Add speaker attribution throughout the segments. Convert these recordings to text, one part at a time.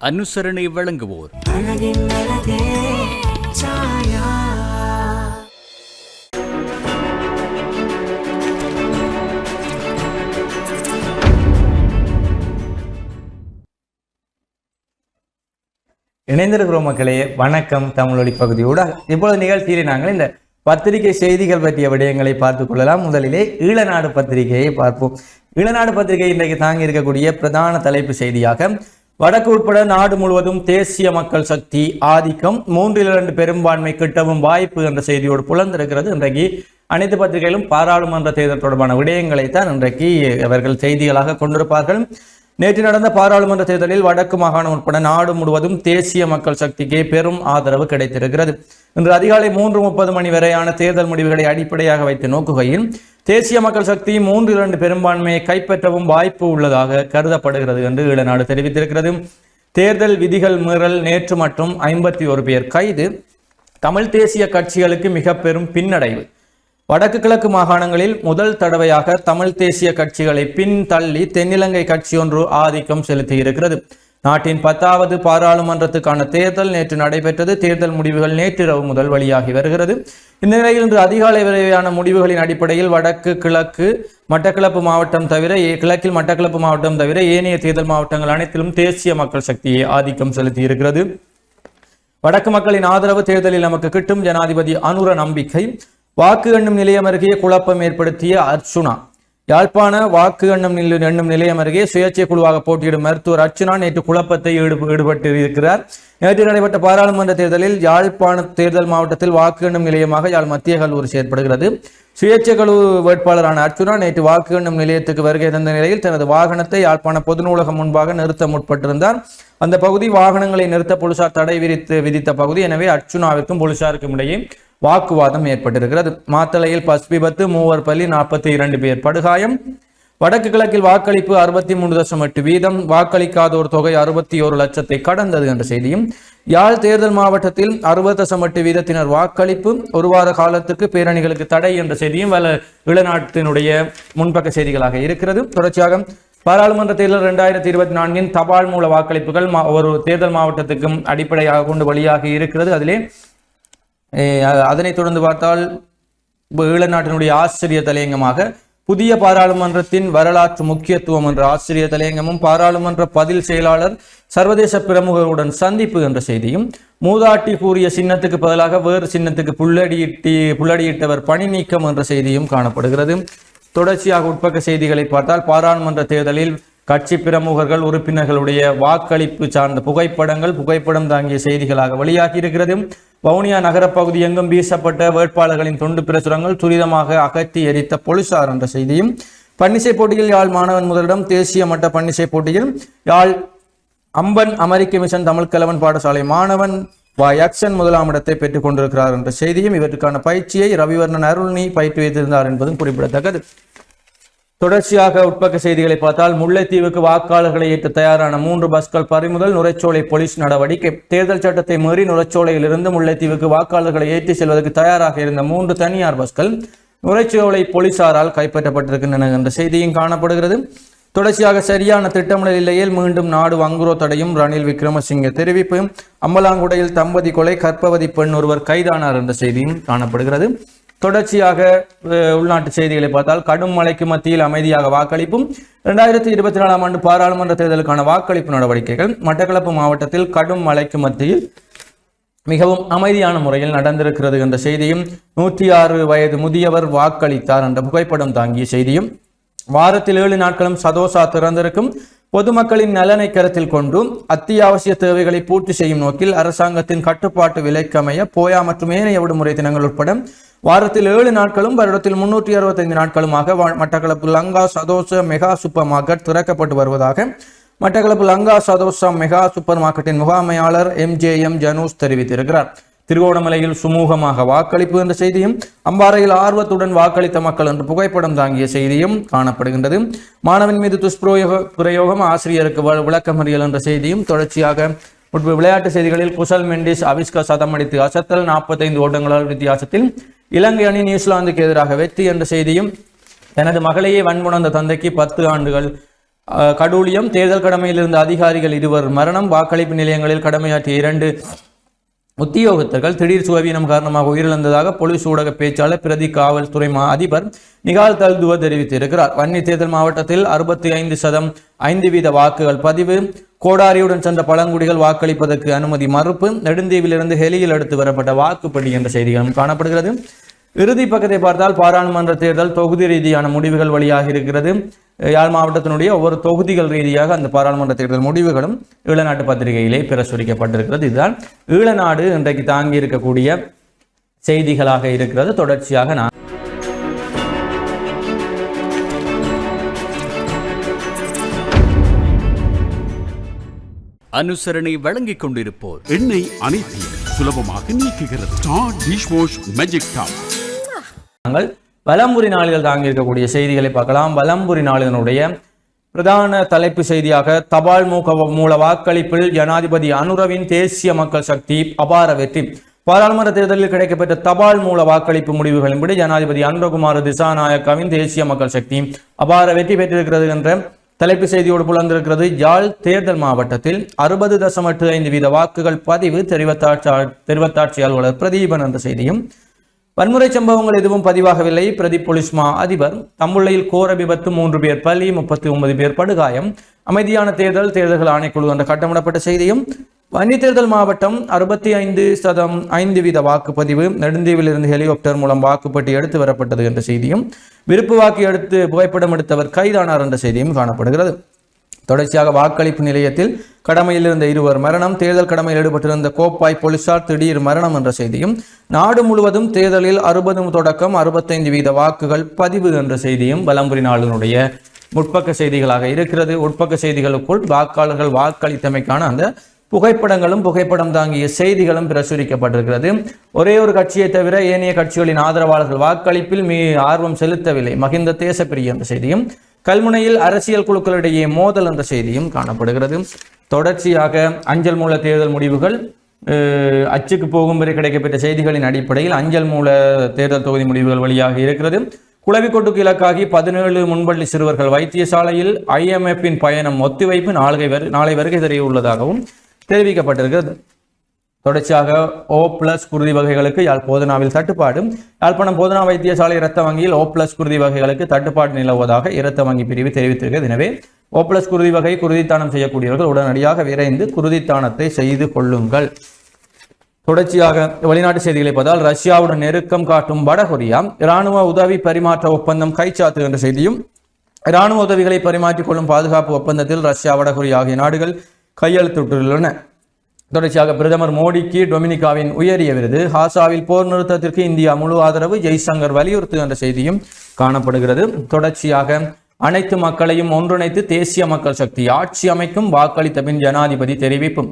Speaker 1: அனுசரணை வழங்குவோர்.
Speaker 2: இணைந்திருக்கிறோம் மக்களே வணக்கம் தமிழொலி பகுதியோட இப்பொழுது நிகழ்ச்சியிலே நாங்கள் இந்த பத்திரிகை செய்திகள் பற்றிய விடயங்களை பார்த்துக் கொள்ளலாம். முதலிலே ஈழநாடு பத்திரிகையை பார்ப்போம். ஈழநாடு பத்திரிகை இன்றைக்கு தாங்கி இருக்கக்கூடிய பிரதான தலைப்பு செய்தியாக வடக்கு உட்பட நாடு முழுவதும் தேசிய மக்கள் சக்தி ஆதிக்கம் மூன்றில் இரண்டு பெரும்பான்மை கிட்டவும் வாய்ப்பு என்ற செய்தியோடு புலர்ந்திருக்கிறது இன்றைக்கு அனைத்து பத்திரிகைகளும் பாராளுமன்ற தேர்தல் தொடர்பான விடயங்களை தான் இன்றைக்கு அவர்கள் செய்திகளாக கொண்டிருப்பார்கள். நேற்று நடந்த பாராளுமன்ற தேர்தலில் வடக்கு மாகாணம் உட்பட நாடு முழுவதும் தேசிய மக்கள் சக்திக்கு பெரும் ஆதரவு கிடைத்திருக்கிறது. இன்று அதிகாலை மூன்று முப்பது மணி வரையான தேர்தல் முடிவுகளை அடிப்படையாக வைத்து நோக்குகையில் தேசிய மக்கள் சக்தி மூன்று இரண்டு பெரும்பான்மையை கைப்பற்றவும் வாய்ப்பு உள்ளதாக கருதப்படுகிறது என்று ஈழநாடு தெரிவித்திருக்கிறது. தேர்தல் விதிகள் மீறல் நேற்று மற்றும் ஐம்பத்தி ஒரு பேர் கைது. தமிழ் தேசிய கட்சிகளுக்கு மிக பெரும் பின்னடைவு. வடக்கு கிழக்கு மாகாணங்களில் முதல் தடவையாக தமிழ் தேசிய கட்சிகளை பின்தள்ளி தென்னிலங்கை கட்சி ஒன்று ஆதிக்கம் செலுத்தியிருக்கிறது. நாட்டின் பத்தாவது பாராளுமன்றத்துக்கான தேர்தல் நேற்று நடைபெற்றது. தேர்தல் முடிவுகள் நேற்றிரவு முதல் வெளியாகி வருகிறது. இந்த நிலையில் இன்று அதிகாலை விரைவான முடிவுகளின் அடிப்படையில் வடக்கு கிழக்கு மட்டக்களப்பு மாவட்டம் தவிர கிழக்கில் மட்டக்களப்பு மாவட்டம் தவிர ஏனைய தேர்தல் மாவட்டங்கள் அனைத்திலும் தேசிய மக்கள் சக்தியை ஆதிக்கம் செலுத்தியிருக்கிறது. வடக்கு மக்களின் ஆதரவு தேர்தலில் நமக்கு கிட்டும் ஜனாதிபதி அனுர நம்பிக்கை. வாக்கு எண்ணும் நிலையம் அருகே குழப்பம் ஏற்படுத்திய அர்ச்சுனா. யாழ்ப்பாண வாக்கு எண்ணும் நில- எண்ணும் நிலையம் அருகே சுயேட்சை குழுவாக போட்டியிடும் மருத்துவர் அர்ச்சுனா நேற்று குழப்பத்தை ஈடு ஈடுபட்டு இருக்கிறார் நேற்று நடைபெற்ற பாராளுமன்ற தேர்தலில் யாழ்ப்பாண தேர்தல் மாவட்டத்தில் வாக்கு எண்ணும் நிலையமாக யாழ் மத்திய கல்லூரி செயற்படுகிறது. சுயேட்சை குழு வேட்பாளரான அர்ச்சுனா நேற்று வாக்கு எண்ணும் நிலையத்துக்கு வருகை தந்த நிலையில் தனது வாகனத்தை யாழ்ப்பாண பொது நூலகம் முன்பாக நிறுத்த முற்பட்டிருந்தார். அந்த பகுதி வாகனங்களை நிறுத்த போலீசார் தடை விதித்து விதித்த பகுதி. எனவே அர்ச்சுனாவிற்கும் போலீசாருக்கும் இடையே வாக்குவாதம் ஏற்பட்டிருக்கிறது. மாத்தளையில் பஸ் விபத்து மூவர் பள்ளி நாற்பத்தி இரண்டு பேர் படுகாயம். வடக்கு கிழக்கில் வாக்களிப்பு அறுபத்தி மூன்று தசம் எட்டு வீதம். வாக்களிக்காதோர் தொகை அறுபத்தி ஒரு லட்சத்தை கடந்தது என்ற செய்தியும். யாழ் தேர்தல் மாவட்டத்தில் அறுபது தசம் எட்டு வீதத்தினர் வாக்களிப்பு. ஒரு வார காலத்துக்கு பேரணிகளுக்கு தடை என்ற செய்தியும் வல இளநாட்டினுடைய முன்பக்க செய்திகளாக இருக்கிறது. தொடர்ச்சியாக பாராளுமன்ற தேர்தல் இரண்டாயிரத்தி இருபத்தி நான்கின் தபால் மூல வாக்களிப்புகள் மா- ஒரு தேர்தல் மாவட்டத்துக்கும் அடிப்படையாக கொண்டு வழியாக இருக்கிறது. அதிலே அதனைத் தொடர்ந்து பார்த்தால் ஈழ நாட்டினுடைய ஆசிரியர் தலையங்கமாக புதிய பாராளுமன்றத்தின் வரலாற்று முக்கியத்துவம் என்ற ஆசிரியர் தலையங்கமும் பாராளுமன்ற பதில் செயலாளர் சர்வதேச பிரமுகருடன் சந்திப்பு என்ற செய்தியும் மூதாட்டி கூறிய சின்னத்துக்கு பதிலாக வேறு சின்னத்துக்கு புள்ளடியிட்டி புள்ளடியிட்டவர் பணி நீக்கம் என்ற செய்தியும் காணப்படுகிறது. தொடர்ச்சியாக உட்பக்க செய்திகளை பார்த்தால் பாராளுமன்ற தேர்தலில் கட்சி பிரமுகர்கள் உறுப்பினர்களுடைய வாக்களிப்பு சார்ந்த புகைப்படங்கள் புகைப்படம் தாங்கிய செய்திகளாக வெளியாகி இருக்கிறது. வவுனியா நகரப்பகுதி எங்கும் வீசப்பட்ட வேட்பாளர்களின் தொண்டு பிரசுரங்கள் துரிதமாக அகற்றி எரித்த போலீசார் என்ற செய்தியும் பன்னிசை போட்டியில் யாழ் மாணவன் முதலிடம் தேசிய மட்ட பன்னிசை போட்டியில் யாழ் அம்பன் அமெரிக்க மிஷன் தமிழ் கலவன் பாடசாலை மாணவன் வா யக்ஷன் முதலாம் இடத்தை பெற்றுக் கொண்டிருக்கிறார் என்ற செய்தியும் இவற்றுக்கான பயிற்சியை ரவிவர்ணன் அருள்னி பயிற்றுவித்திருந்தார் என்பதும் குறிப்பிடத்தக்கது. தொடர்ச்சியாக உட்பக்க செய்திகளை பார்த்தால் முல்லைத்தீவுக்கு வாக்காளர்களை ஏற்ற தயாரான மூன்று பஸ்கள் பறிமுதல் நுரைச்சோலை போலீஸ் நடவடிக்கை. தேர்தல் சட்டத்தை மீறி நுரைச்சோலையிலிருந்து முல்லைத்தீவுக்கு வாக்காளர்களை ஏற்றி செல்வதற்கு தயாராக இருந்த மூன்று தனியார் பஸ்கள் நுரைச்சோலை போலீசாரால் கைப்பற்றப்பட்டிருக்கின்றன என்ற செய்தியும் காணப்படுகிறது. தொடர்ச்சியாக சரியான திட்டமிடல் இல்லையில் மீண்டும் நாடு வங்குரோ தடையும் ரணில் விக்ரமசிங்கே தெரிவிப்பு. அம்பலாங்குடையில் தம்பதி கொலை கற்பவதி பெண் ஒருவர் கைதானார் என்ற செய்தியும் காணப்படுகிறது. தொடர்ச்சியாக உள்நாட்டு செய்திகளை பார்த்தால் கடும் மழைக்கு மத்தியில் அமைதியாக வாக்களிப்பும் இரண்டாயிரத்தி இருபத்தி நாலாம் ஆண்டு பாராளுமன்ற தேர்தலுக்கான வாக்களிப்பு நடவடிக்கைகள் மட்டக்களப்பு மாவட்டத்தில் கடும் மழைக்கு மத்தியில் மிகவும் அமைதியான முறையில் நடந்திருக்கிறது என்ற செய்தியும் நூற்றி ஆறு வயது முதியவர் வாக்களித்தார் என்ற புகைப்படம் தாங்கிய செய்தியும் வாரத்தில் ஏழு நாட்களும் சதோசா திறந்திருக்கும் பொதுமக்களின் நலனை கருத்தில் கொண்டும் அத்தியாவசிய தேவைகளை பூர்த்தி செய்யும் நோக்கில் அரசாங்கத்தின் கட்டுப்பாட்டு விலைக்கமைய போயா மற்றும் ஏனைய விடுமுறை தினங்கள் உட்பட வாரத்தில் ஏழு நாட்களும் வருடத்தில் முன்னூற்றி அறுபத்தைந்து நாட்களுமாக வா- Batticaloa Lanka Sathosa mega super market திறக்கப்பட்டு வருவதாக மட்டக்களப்பு லங்கா சதோஷ மெகா சூப்பர் மார்க்கெட்டின் முகாமையாளர் எம் ஜே எம் ஜனூஸ் தெரிவித்திருக்கிறார். திருகோணமலையில் சுமூகமாக வாக்களிப்பு என்ற செய்தியும் அம்பாறையில் ஆர்வத்துடன் வாக்களித்த மக்கள் என்று புகைப்படம் தாங்கிய செய்தியும் காணப்படுகின்றது. மாணவன் மீது துஷ்பிரயோக பிரயோகம் ஆசிரியருக்கு விளக்கமறியல் என்ற செய்தியும் தொடர்ச்சியாக விளையாட்டு செய்திகளில் குசல் மெண்டிஸ் அவிஸ்கா சதம் அடித்து அசத்தல் நாற்பத்தைந்து ஓட்டங்களால் வித்தியாசத்தில் இலங்கை அணி நியூசிலாந்துக்கு எதிராக வெற்றி என்ற செய்தியும் தனது மகளையே வன்முணர்ந்த தந்தைக்கு பத்து ஆண்டுகள் கடூலியம் கடூழியம் தேர்தல் கடமையில் இருந்த அதிகாரிகள் இருவர் மரணம் வாக்களிப்பு நிலையங்களில் கடமையாற்றிய இரண்டு உத்தியோகத்தர்கள் திடீர் சுவவீனம் காரணமாக உயிரிழந்ததாக போலீஸ் ஊடக பேச்சாளர் பிரதி காவல்துறை மா அதிபர் நிகால் தல்துவ தெரிவித்திருக்கிறார். வன்னி தேர்தல் மாவட்டத்தில் அறுபத்தி ஐந்து சதம் ஐந்து வீத வாக்குகள் பதிவு கோடாரியுடன் சென்ற பழங்குடிகள் வாக்களிப்பதற்கு அனுமதி மறுப்பு நெடுந்தீவிலிருந்து ஹெலியில் எடுத்து வரப்பட்ட வாக்குப்படி என்ற செய்திகளும் காணப்படுகிறது. இறுதி பக்கத்தை பார்த்தால் பாராளுமன்ற தேர்தல் தொகுதி ரீதியான முடிவுகள் வழியாக இருக்கிறது. யாழ் மாவட்டத்தினுடைய ஒவ்வொரு தொகுதிகள் ரீதியாக அந்த பாராளுமன்ற தேர்தல் முடிவுகளும் ஈழநாட்டு பத்திரிகையிலே பிரசுரிக்கப்பட்டிருக்கிறது. இதுதான் ஈழநாடு இன்றைக்கு தாங்கி இருக்கக்கூடிய செய்திகளாக இருக்கிறது. தொடர்ச்சியாக நான்
Speaker 1: அனுசரணை வழங்கிக் கொண்டிருப்போர்.
Speaker 3: எண்ணெய் அனைத்தையும் சுலபமாக நீக்குகிறது. Star dish wash magic top.
Speaker 2: நாங்கள் வலம்புரி நாளிதழ் தாங்கி இருக்கக்கூடிய செய்திகளை பார்க்கலாம். வலம்புரி நாளிதனுடைய பிரதான தலைப்பு செய்தியாக தபால் மூக மூல வாக்களிப்பில் ஜனாதிபதி அனுரவின் தேசிய மக்கள் சக்தி அபார வெற்றி. பாராளுமன்ற தேர்தலில் கிடைக்கப்பெற்ற தபால் மூல வாக்களிப்பு முடிவுகளின்படி ஜனாதிபதி அனுரகுமார் திசாநாயக்காவின் தேசிய மக்கள் சக்தி அபார வெற்றி பெற்றிருக்கிறது என்ற தலைப்பு செய்தியோடு புலந்திருக்கிறது. யாழ் தேர்தல் மாவட்டத்தில் அறுபது தசம் எட்டு ஐந்து வீத வாக்குகள் பதிவு தெரிவத்தாட்சி தெரிவத்தாட்சி அலுவலர் பிரதீபன் என்ற செய்தியும் வன்முறை சம்பவங்கள் எதுவும் பதிவாகவில்லை. பிரதி பொலிஸ்மா அதிபர். தம்புள்ளையில் கோர விபத்து மூன்று பேர் பலி முப்பத்தி ஒன்பது பேர் படுகாயம். அமைதியான தேர்தல் தேர்தல்கள் ஆணைக்குழு என்ற கட்டமிடப்பட்ட செய்தியும் வன்னி தேர்தல் மாவட்டம் அறுபத்தி ஐந்து சதம் ஐந்து வீத வாக்குப்பதிவு நெடுந்தீவிலிருந்து ஹெலிகாப்டர் மூலம் வாக்குப்பட்டி எடுத்து வரப்பட்டது என்ற செய்தியும் விருப்பு வாக்கு எடுத்து புகைப்படம் எடுத்தவர் கைதானார் என்ற செய்தியும் காணப்படுகிறது. தொடர்ச்சியாக வாக்களிப்பு நிலையத்தில் கடமையில் இருந்த இருவர் மரணம் தேர்தல் கடமையில் ஈடுபட்டிருந்த கோப்பாய் போலீசார் திடீர் மரணம் என்ற செய்தியும் நாடு முழுவதும் தேர்தலில் அறுபது தொடக்கம் அறுபத்தைந்து வீத வாக்குகள் பதிவு என்ற செய்தியும் வலம்புரி நாளினுடைய முற்பக்க செய்திகளாக இருக்கிறது. உட்பக்க செய்திகளுக்குள் வாக்காளர்கள் வாக்களித்தமைக்கான அந்த புகைப்படங்களும் புகைப்படம் தாங்கிய செய்திகளும் பிரசுரிக்கப்பட்டிருக்கிறது. ஒரே ஒரு கட்சியை தவிர ஏனைய கட்சிகளின் ஆதரவாளர்கள் வாக்களிப்பில் மீ ஆர்வம் செலுத்தவில்லை. மகிந்த தேசப்பிரிய என்ற செய்தியும் கல்முனையில் அரசியல் குழுக்களிடையே மோதல் என்ற செய்தியும் காணப்படுகிறது. தொடர்ச்சியாக அஞ்சல் மூல தேர்தல் முடிவுகள் அச்சுக்கு போகும் வரை கிடைக்கப்பெற்ற செய்திகளின் அடிப்படையில் அஞ்சல் மூல தேர்தல் தொகுதி முடிவுகள் வழியாக இருக்கிறது. குளவிக்கொட்டுக்கு இலக்காகி பதினேழு முன்பள்ளி சிறுவர்கள் வைத்தியசாலையில் ஐஎம்எஃப்பின் பயணம் ஒத்திவைப்பு நாளை வரு நாளை வருகை தெரிய உள்ளதாகவும் தெரிவிக்கப்பட்டிருக்கிறது. தொடர்ச்சியாக ஓ பிளஸ் குருதி வகைகளுக்கு யாழ் போதனாவில் தட்டுப்பாடு யாழ்ப்பாணம் போதனா வைத்தியசாலை இரத்த வங்கியில் ஓ பிளஸ் குருதி வகைகளுக்கு தட்டுப்பாடு நிலவுவதாக இரத்த வங்கி பிரிவு தெரிவித்திருக்கிறது. எனவே ஓ பிளஸ் குருதி வகை குருதித்தானம் செய்யக்கூடியவர்கள் உடனடியாக விரைந்து குருதித்தானத்தை செய்து கொள்ளுங்கள். தொடர்ச்சியாக வெளிநாட்டு செய்திகளை பார்த்தால் ரஷ்யாவுடன் நெருக்கம் காட்டும் வடகொரியா இராணுவ உதவி பரிமாற்ற ஒப்பந்தம் கைச்சாத்து என்ற செய்தியும் இராணுவ உதவிகளை பரிமாற்றிக் கொள்ளும் பாதுகாப்பு ஒப்பந்தத்தில் ரஷ்யா வடகொரியா ஆகிய நாடுகள் கையெழுத்திட்டுள்ளன. தொடர்ச்சியாக பிரதமர் மோடிக்கு டொமினிகாவின் உயரிய விருது. ஹாசாவில் போர் நிறுத்தத்திற்கு இந்தியா முழு ஆதரவு. ஜெய்சங்கர் வலியுறுத்து என்ற செய்தியும் காணப்படுகிறது. தொடர்ச்சியாக அனைத்து மக்களையும் ஒன்றிணைத்து தேசிய மக்கள் சக்தி ஆட்சி அமைக்கும் வாக்களித்த பின் ஜனாதிபதி தெரிவிப்பு.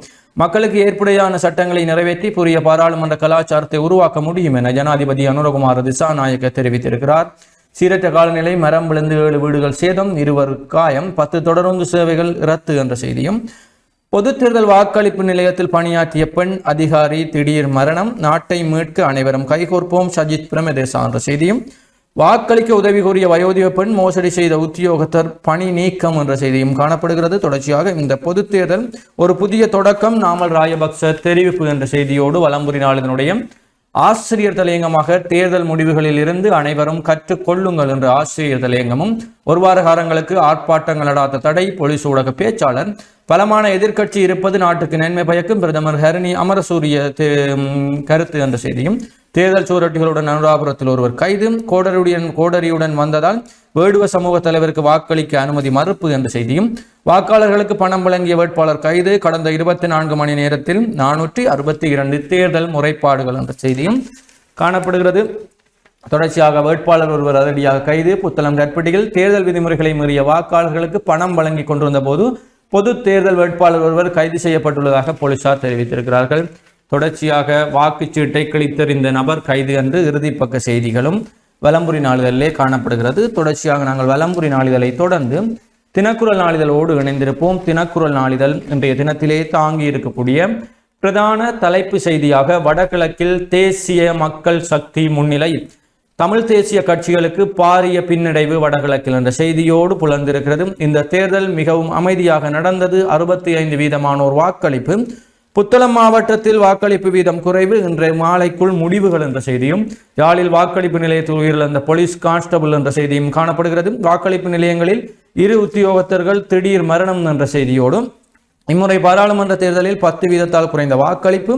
Speaker 2: மக்களுக்கு ஏற்புடையான சட்டங்களை நிறைவேற்றி புதிய பாராளுமன்ற கலாச்சாரத்தை உருவாக்க முடியும் என ஜனாதிபதி அனுரகுமார் திசாநாயக்க தெரிவித்திருக்கிறார். சீரற்ற காலநிலை மரம் விழுந்து ஏழு வீடுகள் சேதம் இருவர் காயம் பத்து தொடருந்து சேவைகள் ரத்து என்ற செய்தியும் பொது தேர்தல் வாக்களிப்பு நிலையத்தில் பணியாற்றிய பெண் அதிகாரி திடீர் மரணம். நாட்டை மீட்க அனைவரும் கைகோர்ப்போம். சஜித் பிரமதேசா சான்ற செய்தியும். வாக்களிக்க உதவி கூறிய வயோதிக பெண் மோசடி செய்த உத்தியோகத்தர் பணி நீக்கம் என்ற செய்தியும் காணப்படுகிறது. தொடர்ச்சியாக இந்த பொது தேர்தல் ஒரு புதிய தொடக்கம். நாமல் ராயபக்ச தெரிவிப்பு என்ற செய்தியோடு வலம்புரி நாளிதனுடைய ஆசிரியர் தலையங்கமாக தேர்தல் முடிவுகளில் இருந்து அனைவரும் கற்றுக்கொள்ளுங்கள் என்ற ஆசிரியர் தலையங்கமும் ஒரு வார காலங்களுக்கு ஆர்ப்பாட்டங்கள் நடாத்த தடை பொலிஸ் ஊடக பேச்சாளர் பலமான எதிர்க்கட்சி இருப்பது நாட்டுக்கு நன்மை பயக்கும். பிரதமர் ஹரணி அமரசூரிய கருத்து என்ற செய்தியும். தேர்தல் சூரட்டிகளுடன் அனுராபுரத்தில் ஒருவர் கைது. கோடரியுடன் கோடரியுடன் வந்ததால் வேடுவ சமூக தலைவருக்கு வாக்களிக்க அனுமதி மறுப்பு என்ற செய்தியும். வாக்காளர்களுக்கு பணம் வழங்கிய வேட்பாளர் கைது. கடந்த இருபத்தி நான்கு மணி நேரத்தில் நானூற்றி அறுபத்தி இரண்டு தேர்தல் முறைப்பாடுகள் என்ற செய்தியும் காணப்படுகிறது. தொடர்ச்சியாக வேட்பாளர் ஒருவர் அதிரடியாக கைது. புத்தளம் கற்பிட்டியில் தேர்தல் விதிமுறைகளை மீறிய வாக்காளர்களுக்கு பணம் வழங்கி கொண்டிருந்த போது பொது தேர்தல் வேட்பாளர் ஒருவர் கைது செய்யப்பட்டுள்ளதாக போலீசார் தெரிவித்திருக்கிறார்கள். தொடர்ச்சியாக வாக்குச்சீட்டை கிழித்தெறிந்த நபர் கைது என்று இறுதிப்பக்க செய்திகளும் வலம்புரி நாளிதழிலே காணப்படுகிறது. தொடர்ச்சியாக நாங்கள் வலம்புரி நாளிதழை தொடர்ந்து தினக்குரல் நாளிதழோடு இணைந்திருப்போம். தினக்குரல் நாளிதழ் இன்றைய தினத்திலே தாங்கி இருக்கக்கூடிய பிரதான தலைப்பு செய்தியாக வடகிழக்கில் தேசிய மக்கள் சக்தி முன்னிலை தமிழ் தேசிய கட்சிகளுக்கு பாரிய பின்னடைவு வடகிழக்கில் என்ற செய்தியோடு புலர்ந்திருக்கிறது இந்த தேர்தல் மிகவும் அமைதியாக நடந்தது. அறுபத்தி ஐந்து வீதமானோர் வாக்களிப்பு. புத்தளம் மாவட்டத்தில் வாக்களிப்பு வீதம் குறைவு. இன்றைய மாலைக்குள் முடிவுகள் என்ற செய்தியும் யாழில் வாக்களிப்பு நிலையத்தில் உயிரிழந்த போலீஸ் கான்ஸ்டபிள் என்ற செய்தியும் காணப்படுகிறது. வாக்களிப்பு நிலையங்களில் இரு உத்தியோகத்தர்கள் திடீர் மரணம் என்ற செய்தியோடும் இம்முறை பாராளுமன்ற தேர்தலில் பத்து வீதத்தால் குறைந்த வாக்களிப்பு.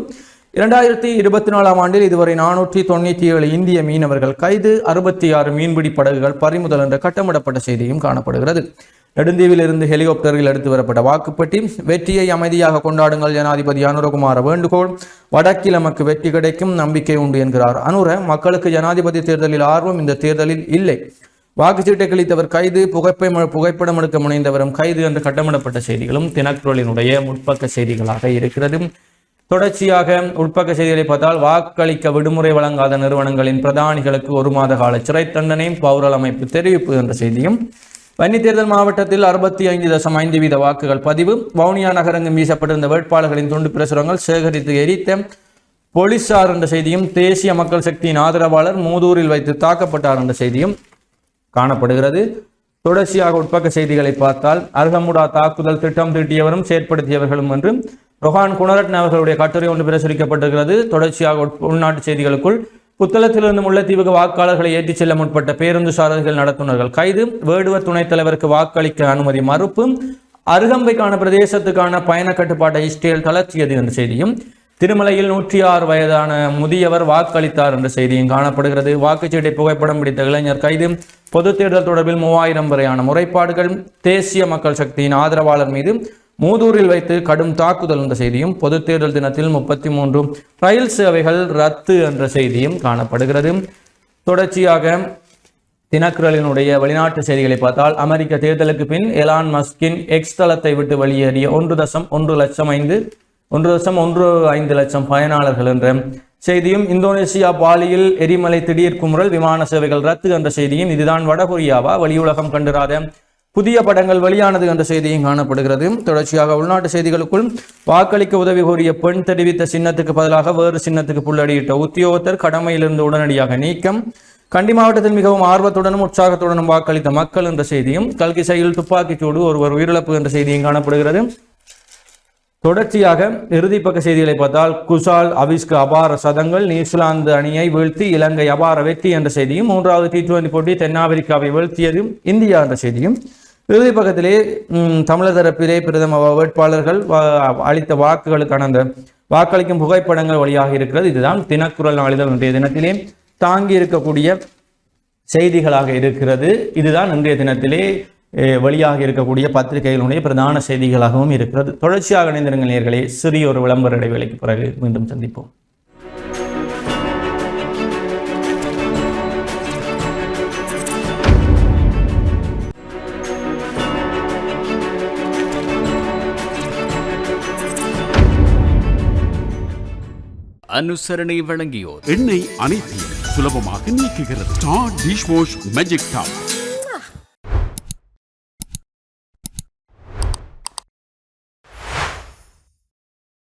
Speaker 2: இரண்டாயிரத்தி இருபத்தி நாலாம் ஆண்டில் இதுவரை நானூற்றி தொண்ணூற்றி ஏழு இந்திய மீனவர்கள் கைது அறுபத்தி ஆறு மீன்பிடி படகுகள் பறிமுதல் என்ற கட்டமிடப்பட்ட செய்தியும் காணப்படுகிறது. நெடுந்தீவில் இருந்து ஹெலிகாப்டரில் எடுத்து வரப்பட்ட வாக்குப்பட்டி வெற்றியை அமைதியாக கொண்டாடுங்கள் ஜனாதிபதி அனுரகுமார வேண்டுகோள் வடக்கில் நமக்கு வெற்றி கிடைக்கும் நம்பிக்கை உண்டு என்கிறார் அனுர. மக்களுக்கு ஜனாதிபதி தேர்தலில் ஆர்வம் இந்த தேர்தலில் இல்லை. வாக்குச்சீட்டை கழித்தவர் கைது புகைப்பை புகைப்படம் எடுக்க முனைந்தவரும் கைது என்று கட்டமிடப்பட்ட செய்திகளும் தினக்குரலினுடைய முற்பக்க செய்திகளாக இருக்கிறது. தொடர்ச்சியாக உட்பக்க செய்திகளை பார்த்தால் வாக்களிக்க விடுமுறை வழங்காத நிறுவனங்களின் பிரதானிகளுக்கு ஒரு மாத கால சிறை தண்டனை பௌரல் அமைப்பு தெரிவிப்பு என்ற செய்தியும். வன்னி தேர்தல் மாவட்டத்தில் அறுபத்தி ஐந்து தசம் ஐந்து வீத வாக்குகள் பதிவு. வவுனியா நகரங்கும் வீசப்பட்டிருந்த வேட்பாளர்களின் துண்டு பிரசுரங்கள் சேகரித்து எரித்த போலீசார் என்ற செய்தியும் தேசிய மக்கள் சக்தியின் ஆதரவாளர் மூதூரில் வைத்து தாக்கப்பட்டார் என்ற செய்தியும் காணப்படுகிறது. தொடர்ச்சியாக உட்பக்க செய்திகளை பார்த்தால் அருகமுடா தாக்குதல் திட்டம் தீட்டியவரும் செயற்படுத்தியவர்களும் என்று ரொஹான் குணரட்ன அவர்களுடைய கட்டுரை ஒன்று பிரசுரிக்கப்பட்டிருக்கிறது. தொடர்ச்சியாக உள்நாட்டு செய்திகளுக்குள் புத்தளத்திலிருந்து முல்லைத்தீவுக்கு வாக்காளர்களை ஏற்றிச் செல்ல முற்பட்ட பேருந்து சாரதிகள் நடத்துனர்கள். கைது வேடுவ துணைத் தலைவருக்கு வாக்களிக்க அனுமதி மறுப்பு அருகம்பைக்கான பிரதேசத்துக்கான பயண கட்டுப்பாட்டை இஸ்ரேல் தளர்த்தியது என்ற செய்தியும் திருமலையில் நூற்றி ஆறு வயதான முதியவர் வாக்களித்தார் என்ற செய்தியும் காணப்படுகிறது. வாக்குச்சீட்டை புகைப்படம் பிடித்த இளைஞர் கைது பொது தேர்தல் தொடர்பில் மூவாயிரம் வரையான முறைப்பாடுகள் தேசிய மக்கள் சக்தியின் ஆதரவாளர் மீது மூதூரில் வைத்து கடும் தாக்குதல் என்ற செய்தியும் பொது தேர்தல் தினத்தில் முப்பத்தி மூன்று ரயில் சேவைகள் ரத்து என்ற செய்தியும் காணப்படுகிறது. தொடர்ச்சியாக தினக்குரலினுடைய வெளிநாட்டு செய்திகளை பார்த்தால் அமெரிக்க தேர்தலுக்கு பின் எலான் மஸ்கின் எக்ஸ் தளத்தை விட்டு வெளியேறிய ஒன்று தசம் ஒன்று லட்சம் ஐந்து ஒன்று தசம் ஒன்று ஐந்து லட்சம் பயனாளர்கள் என்ற செய்தியும் இந்தோனேசியா பாலியில் எரிமலை திடீர் குமுறல் விமான சேவைகள் ரத்து என்ற செய்தியும் இதுதான் வடகொரியாவா வெளியுலகம் கண்டிராத புதிய படங்கள் வெளியானது என்ற செய்தியும் காணப்படுகிறது. தொடர்ச்சியாக உள்நாட்டு செய்திகளுக்குள் வாக்களிக்க உதவி கோரிய பெண் தெரிவித்த சின்னத்துக்கு பதிலாக வேறு சின்னத்துக்கு புள்ளடியிட்ட உத்தியோகத்தர் கடமையிலிருந்து உடனடியாக நீக்கம். கண்டி மாவட்டத்தில் மிகவும் ஆர்வத்துடனும் உற்சாகத்துடனும் வாக்களித்த மக்கள் என்ற செய்தியும் கல்கிசையில் துப்பாக்கிச்சூடு ஒருவர் உயிரிழப்பு என்ற செய்தியும் காணப்படுகிறது. தொடர்ச்சியாக இறுதிப்பக்க செய்திகளை பார்த்தால் குசால் அவிஸ்கு அபார சதங்கள் நியூசிலாந்து அணியை வீழ்த்தி இலங்கை அபார வெற்றி என்ற செய்தியும் மூன்றாவது டி டுவெண்டி போட்டி தென்னாப்பிரிக்காவை வீழ்த்தியதும் இந்தியா என்ற செய்தியும். இறுதி பக்கத்திலே தமிழர் தரப்பிலே பிரதம வேட்பாளர்கள் வா- அளித்த வாக்குகளுக்கான அந்த வாக்களிக்கும் புகைப்படங்கள் வழியாக இருக்கிறது. இதுதான் தினக்குரல் நாளிதழ் இன்றைய தினத்திலே தாங்கி இருக்கக்கூடிய செய்திகளாக இருக்கிறது. இதுதான் இன்றைய தினத்திலே வழியாக வெளியாக இருக்கக்கூடிய பத்திரிகைகளுடைய பிரதான செய்திகளாகவும் இருக்கிறது. தொடர்ச்சியாக இணைந்திருங்கள் நேர்களே. சிறிய ஒரு விளம்பர இடைவேளைக்கு பிறகு மீண்டும் சந்திப்போம்.
Speaker 1: அனுசரணை வழங்கியோர்.
Speaker 3: எண்ணெய் அனைத்தையும் சுலபமாக நீக்குகிறது. Star dish wash magic top.